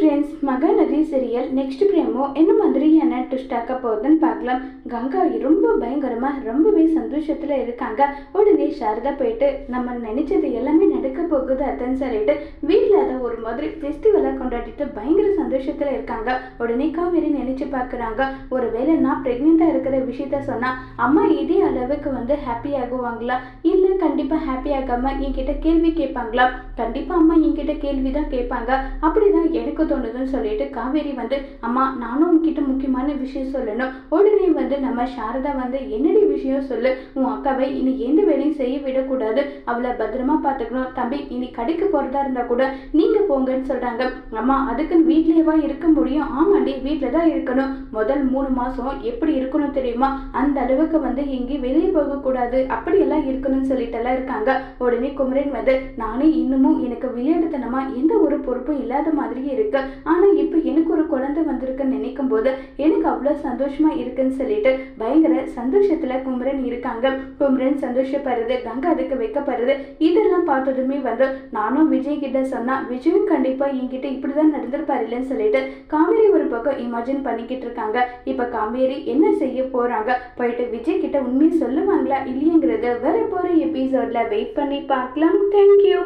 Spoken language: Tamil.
Friends Mahanadi serial next promo என்ன மாதிரியான ட்விஸ்ட் ஆக்க போகுதுன்னு பார்க்கலாம். கங்கா ரொம்ப பயங்கரமா ரொம்பவே சந்தோஷத்துல இருக்காங்க. உடனே சாரதா போயிட்டு நம்ம நினைச்சது எல்லாமே நடக்க போகுது அத்தன்னு சொல்லிட்டு வீட்டில் மாதிரி ஃபெஸ்டிவலாக கொண்டாடிட்டு பயங்கர சந்தோஷத்துல இருக்காங்க. உடனே காவேரி நினைச்சு பார்க்குறாங்க. ஒருவேளை நான் ப்ரெக்னெண்ட்டாக இருக்கிற விஷயத்த சொன்னா அம்மா இதே அளவுக்கு வந்து ஹாப்பி ஆகுவாங்களா? இல்லை கண்டிப்பாக ஹாப்பி ஆகாம என்கிட்ட கேள்வி கேட்பாங்களா? கண்டிப்பாக அம்மா என்கிட்ட கேள்வி தான் கேட்பாங்க. அப்படிதான் எனக்கு தோணுதுன்னு சொல்லிட்டு காவேரி வந்து அம்மா நானும் உன்கிட்ட முக்கியமான விஷயம் சொல்லணும். உடனே வந்து நம்ம சாரதா வந்து என்னடி விஷயம் சொல்லு? உன் அக்காவை இனி எந்த வேலையும் செய்ய விடக்கூடாது. அவளை பத்திரமா பார்த்துக்கணும். தம்பி இனி கடைக்கு போறதா இருந்தால் கூட நீங்க போங்கன்னு சொல்றாங்க. அம்மா அதுக்குன்னு வீட்லேயேவா இருக்க முடியும்? ஆமாண்டி வீட்டில் தான் இருக்கணும். முதல் மூணு மாதம் எப்படி இருக்கணும் தெரியுமா? அந்த அளவுக்கு வந்து எங்கேயும் வெளியே போகக்கூடாது. அப்படியெல்லாம் இருக்கணும்னு சொல்லிட்டெல்லாம் இருக்காங்க. உடனே குமரன் வந்து நானே இன்னமும் எனக்கு விளையாடுத்தனமா எந்த ஒரு பொறுப்பும் இல்லாத மாதிரியே இருக்கு. ஆனால் இப்போ எனக்கு ஒரு குழந்தை வந்திருக்குன்னு நினைக்கும் போது எனக்கு அவ்வளோ சந்தோஷமா இருக்குன்னு சொல்லிட்டு பயங்கர சந்தோஷத்தில் குமரன் இருக்காங்க. குமரன் சந்தோஷப்படுறது கங்கா அதுக்கு வைக்கப்படுறது இதெல்லாம் பார்த்ததுமே வந்து நானும் விஜய் கிட்ட சொன்னா விஜயும் கண்டிப்பா என்கிட்ட இப்படிதான் நடந்திருப்பாரு இல்லைன்னு சொல்லிட்டு காவேரி ஒரு பக்கம் இமேஜின் பண்ணிக்கிட்டு இருக்காங்க. இப்ப காவேரி என்ன செய்ய போறாங்க? போயிட்டு விஜய் கிட்ட உண்மையை சொல்லுவாங்களா இல்லையங்கிறத வரப்போகிற போற எபிசோட்ல வெயிட் பண்ணி பார்க்கலாம். தேங்க்யூ